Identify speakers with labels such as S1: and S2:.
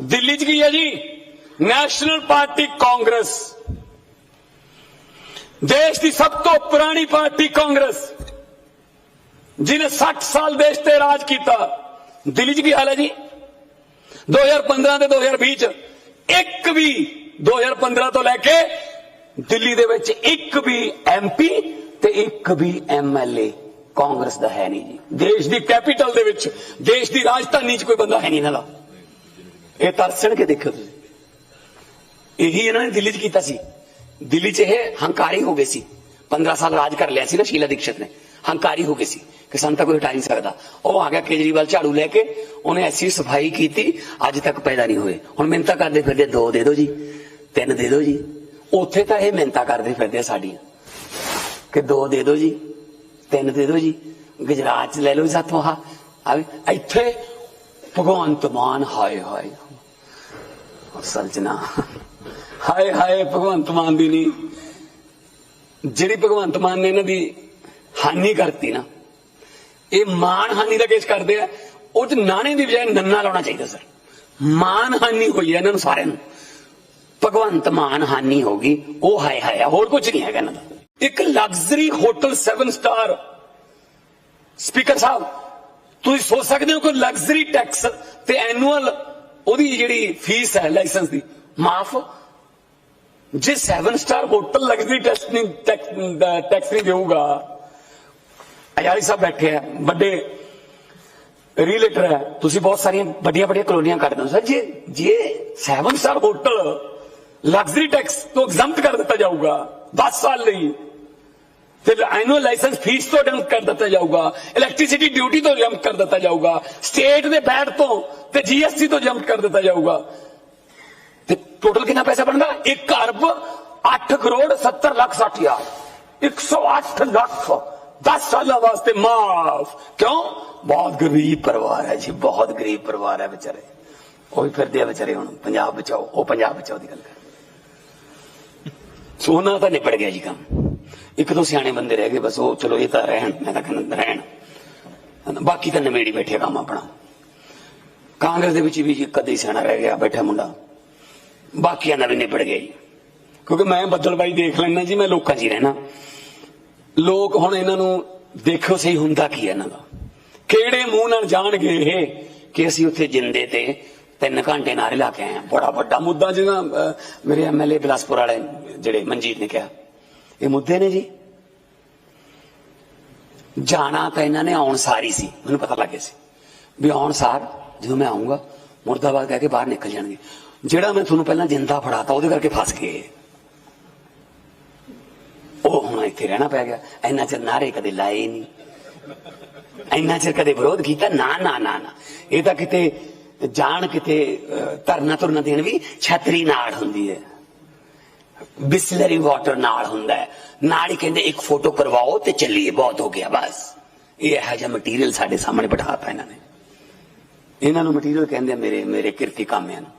S1: ਦਿੱਲੀ 'ਚ ਕੀ ਹੈ ਜੀ? ਨੈਸ਼ਨਲ ਪਾਰਟੀ ਕਾਂਗਰਸ ਦੇਸ਼ ਦੀ ਸਭ ਤੋਂ ਪੁਰਾਣੀ ਪਾਰਟੀ ਕਾਂਗਰਸ ਜਿਹਨੇ 60 ਸਾਲ ਦੇਸ਼ ਤੇ ਰਾਜ ਕੀਤਾ। ਦਿੱਲੀ 'ਚ ਕੀ ਹਾਲ ਹੈ ਜੀ? 2015 ਤੇ 2020 ਚ ਇੱਕ ਵੀ 2015 ਤੋਂ ਲੈ ਕੇ ਦਿੱਲੀ ਦੇ ਵਿੱਚ ਇੱਕ ਵੀ ਐਮਪੀ ਤੇ ਇੱਕ ਵੀ ਐਮਐਲਏ ਕਾਂਗਰਸ ਦਾ ਹੈ ਨਹੀਂ ਜੀ। ਦੇਸ਼ ਦੀ ਕੈਪੀਟਲ ਦੇ ਵਿੱਚ, ਦੇਸ਼ ਦੀ ਰਾਜਧਾਨੀ 'ਚ ਕੋਈ ਬੰਦਾ ਹੈ ਨਹੀਂ ਇਹਨਾਂ ਦਾ। ਇਹ ਤਰਸਣ ਕੇ ਦੇਖੋ ਤੁਸੀਂ। ਇਹੀ ਇਹਨਾਂ ਨੇ ਦਿੱਲੀ 'ਚ ਕੀਤਾ ਸੀ। ਦਿੱਲੀ 'ਚ ਇਹ ਹੰਕਾਰੀ ਹੋ ਗਏ ਸੀ। 15 ਸਾਲ ਰਾਜ ਕਰ ਲਿਆ ਸੀ ਨਾ ਸ਼ੀਲਾ ਦੀਕਸ਼ਤ ਨੇ। ਹੰਕਾਰੀ ਹੋ ਗਏ ਸੀ ਕਿ ਸਾਨੂੰ ਕੋਈ ਹਟਾ ਨਹੀਂ ਸਕਦਾ। ਉਹ ਆ ਗਿਆ ਕੇਜਰੀਵਾਲ ਝਾੜੂ ਲੈ ਕੇ, ਉਹਨੇ ਐਸੀ ਸਫ਼ਾਈ ਕੀਤੀ, ਅੱਜ ਤੱਕ ਪੈਦਾ ਨਹੀਂ ਹੋਏ। ਹੁਣ ਮਿੰਤਾ ਕਰਦੇ ਫਿਰਦੇ ਦੋ ਦੇ ਦਿਓ ਜੀ, ਤਿੰਨ ਦੇ ਦਿਓ ਜੀ। ਉੱਥੇ ਤਾਂ ਇਹ ਮਿੰਤਾ ਕਰਦੇ ਫਿਰਦੇ ਆ ਸਾਡੀਆਂ। ਕਿ ਦੋ ਦੇ ਦਿਓ ਜੀ, ਤਿੰਨ ਦੇ ਦਿਓ ਜੀ। ਗੁਜਰਾਤ ਚ ਲੈ ਲਓ ਸਾਥੋਂ ਆ ਆਵੇ ਇੱਥੇ ਭਗਵੰਤ ਮਾਨ, ਹਾਏ ਹਾਏ। ਅਸਲ ਨਾ। ਹਾਏ ਹਾਏ, ਭਗਵੰਤ ਮਾਨ ਦੀ ਨਹੀਂ ਜਿਹੜੀ ਭਗਵੰਤ ਮਾਨ ਨੇ ਇਹਨਾਂ ਦੀ ਹਾਨੀ ਕਰਤੀ ਨਾ, ਇਹ ਮਾਨ ਹਾਨੀ ਦਾ ਕੇਸ ਕਰਦੇ ਆ। ਉਹ ਚ ਨਾਣੇ ਦੀ ਬਜਾਏ ਨੰਨਾ ਲਾਉਣਾ ਚਾਹੀਦਾ, ਸਰ। ਮਾਨ ਹਾਨੀ ਹੋਈ ਹੈ ਇਹਨਾਂ ਨੂੰ ਸਾਰਿਆਂ ਨੂੰ। ਭਗਵੰਤ ਮਾਨ ਹਾਨੀ ਹੋ ਗਈ। ਉਹ ਹਾਏ ਹਾਏ ਹੋਰ ਕੁਝ ਨਹੀਂ ਹੈਗਾ ਇਹਨਾਂ ਦਾ। ਇੱਕ ਲਗਜ਼ਰੀ ਹੋਟਲ 7 ਸਟਾਰ ਸਪੀਕਰ ਸਾਹਿਬ ਤੁਸੀਂ ਸੋਚ ਸਕਦੇ ਹੋ ਕਿ ਲਗਜ਼ਰੀ ਟੈਕਸ ਤੇ ਐਨੂਅਲ ਉਹਦੀ ਜਿਹੜੀ ਫੀਸ ਹੈ ਲਾਇਸੈਂਸ ਦੀ, ਮਾਫ। ਜੇ 7 ਸਟਾਰ ਹੋਟਲ ਲਗਜ਼ਰੀ ਟੈਕਸ ਨਹੀਂ ਟੈਕਸ ਨਹੀਂ ਦੇਊਗਾ। ਅਜਾਰੀ ਸਾਹਿਬ ਬੈਠੇ ਆ, ਵੱਡੇ ਰੀਲੇਟਰ ਹੈ। ਤੁਸੀਂ ਬਹੁਤ ਸਾਰੀਆਂ ਵੱਡੀਆਂ ਵੱਡੀਆਂ ਕਲੋਨੀਆਂ ਕੱਢਦੇ ਹੋ ਸਰ, ਜੇ ਜੇ 7 ਸਟਾਰ ਹੋਟਲ ਲਗਜ਼ਰੀ ਟੈਕਸ ਤੋਂ ਐਗਜ਼ੈਂਪਟ ਕਰ ਦਿੱਤਾ ਜਾਊਗਾ 10 ਸਾਲ ਲਈ ਤੇ ਐਨੂਅਲ ਲਾਇਸੈਂਸ ਫੀਸ ਤੋਂ ਜੰਪ ਕਰ ਦਿੱਤਾ ਜਾਊਗਾ ਇਲੈਕਟ੍ਰਿਸਿਟੀ ਡਿਊਟੀ ਤੋਂ ਜੰਪ ਕਰ ਦਿੱਤਾ ਜਾਊਗਾ ਸਟੇਟ ਦੇ ਬੈਟ ਤੋਂ ਤੇ ਜੀਐਸਟੀ ਤੋਂ ਜੰਪ ਕਰ ਦਿੱਤਾ ਜਾਊਗਾ ਤੇ ਟੋਟਲ ਕਿੰਨਾ ਪੈਸਾ ਬਣਦਾ 1 ਅਰਬ 8 ਕਰੋੜ 70 ਲੱਖ 60 ਹਜ਼ਾਰ 108 ਲੱਖ 10 ਸਾਲਾਂ ਵਾਸਤੇ ਮਾਫ ਕਿਉਂ ਬਹੁਤ ਗਰੀਬ ਪਰਿਵਾਰ ਹੈ ਜੀ ਬਹੁਤ ਗਰੀਬ ਪਰਿਵਾਰ ਹੈ ਵਿਚਾਰੇ ਉਹ ਵੀ ਫਿਰਦੇ ਆ ਵਿਚਾਰੇ ਹੁਣ ਪੰਜਾਬ ਬਚਾਓ ਉਹ ਪੰਜਾਬ ਬਚਾਓ ਦੀ ਗੱਲ ਕਰ ਸੋਨਾ ਤਾਂ ਨਿਪਟ ਗਿਆ ਜੀ ਕੰਮ ਇੱਕ ਦੋ ਸਿਆਣੇ ਬੰਦੇ ਰਹਿ ਗਏ ਬਸ ਉਹ ਚਲੋ ਇਹ ਤਾਂ ਰਹਿਣ ਮੈਂ ਤਾਂ ਕਹਿੰਦਾ ਰਹਿਣ। ਬਾਕੀ ਤਾਂ ਨਵੇੜੀ ਬੈਠੇ ਕੰਮ ਆਪਣਾ। ਕਾਂਗਰਸ ਦੇ ਵਿੱਚ ਵੀ ਜੀ ਕਦੇ ਸਿਆਣਾ ਰਹਿ ਗਿਆ ਬੈਠਾ ਮੁੰਡਾ। ਬਾਕੀਆਂ ਦਾ ਵੀ ਨਿਬੜ ਗਿਆ ਜੀ। ਕਿਉਂਕਿ ਮੈਂ ਬੱਦਲਬਾਈ ਦੇਖ ਲੈਣਾ ਜੀ ਮੈਂ ਲੋਕਾਂ 'ਚ ਹੀ ਰਹਿਣਾ। ਲੋਕ ਹੁਣ ਇਹਨਾਂ ਨੂੰ ਦੇਖੋ ਸਹੀ ਹੁੰਦਾ ਕੀ ਹੈ ਇਹਨਾਂ ਦਾ। ਕਿਹੜੇ ਮੂੰਹ ਨਾਲ ਜਾਣਗੇ ਇਹ ਕਿ ਅਸੀਂ ਉੱਥੇ ਜਿੰਦੇ ਤੇ ਤਿੰਨ ਘੰਟੇ ਨਾਰੇ ਲਾ ਕੇ ਆਏ ਹਾਂ ਬੜਾ ਵੱਡਾ ਮੁੱਦਾ ਜਿਹਨਾਂ ਅਹ, ਮੇਰੇ ਐਮਐਲਏ ਬਿਲਾਸਪੁਰ ਵਾਲੇ ਜਿਹੜੇ ਮਨਜੀਤ ਨੇ ਕਿਹਾ। ਇਹ ਮੁੱਦੇ ਨੇ ਜੀ। ਜਾਣਾ ਤਾਂ ਇਹਨਾਂ ਨੇ, ਆਉਣ ਸਾਰੀ ਸੀ। ਮੈਨੂੰ ਪਤਾ ਲੱਗ ਗਿਆ ਸੀ ਵੀ ਆਉਣ ਸਾਰ ਜਦੋਂ ਮੈਂ ਆਉਂਗਾ ਮੁਰਦਾਬਾਦ ਕਹਿ ਕੇ ਬਾਹਰ ਨਿਕਲ ਜਾਣਗੇ। ਜਿਹੜਾ ਮੈਂ ਤੁਹਾਨੂੰ ਪਹਿਲਾਂ ਜਿੰਦਾ ਫੜਾਤਾ, ਉਹਦੇ ਕਰਕੇ ਫਸ ਗਏ ਉਹ ਹੁਣ ਇੱਥੇ ਰਹਿਣਾ ਪੈ ਗਿਆ। ਇੰਨਾ ਚਿਰ ਨਾਰੇ ਕਦੇ ਲਾਏ ਨਹੀਂ। ਇੰਨਾ ਚਿਰ ਕਦੇ ਵਿਰੋਧ ਕੀਤਾ, ਨਾ ਨਾ ਨਾ ਨਾ। ਇਹ ਤਾਂ ਕਿਤੇ ਜਾਣ ਕਿਤੇ ਧਰਨਾ ਤੁਰਨਾ ਦੇਣ ਵੀ ਛਤਰੀ ਨਾਲ ਹੁੰਦੀ ਹੈ। ਬਿਸਲਰੀ ਵਾਟਰ ਨਾਲ ਹੁੰਦਾ ਨਾਲ ਹੀ ਕਹਿੰਦੇ, ਇੱਕ ਫੋਟੋ ਕਰਵਾਓ ਤੇ ਚੱਲੀਏ, ਬਹੁਤ ਹੋ ਗਿਆ, ਬਸ। ਇਹ ਇਹੋ ਜਿਹਾ ਮਟੀਰੀਅਲ ਸਾਡੇ ਸਾਹਮਣੇ ਬਿਠਾਤਾ ਇਹਨਾਂ ਨੇ। ਇਹਨਾਂ ਨੂੰ ਮਟੀਰੀਅਲ ਕਹਿੰਦੇ ਮੇਰੇ ਮੇਰੇ ਕਿਰਤੀ ਕਾਮਿਆਂ ਨੂੰ।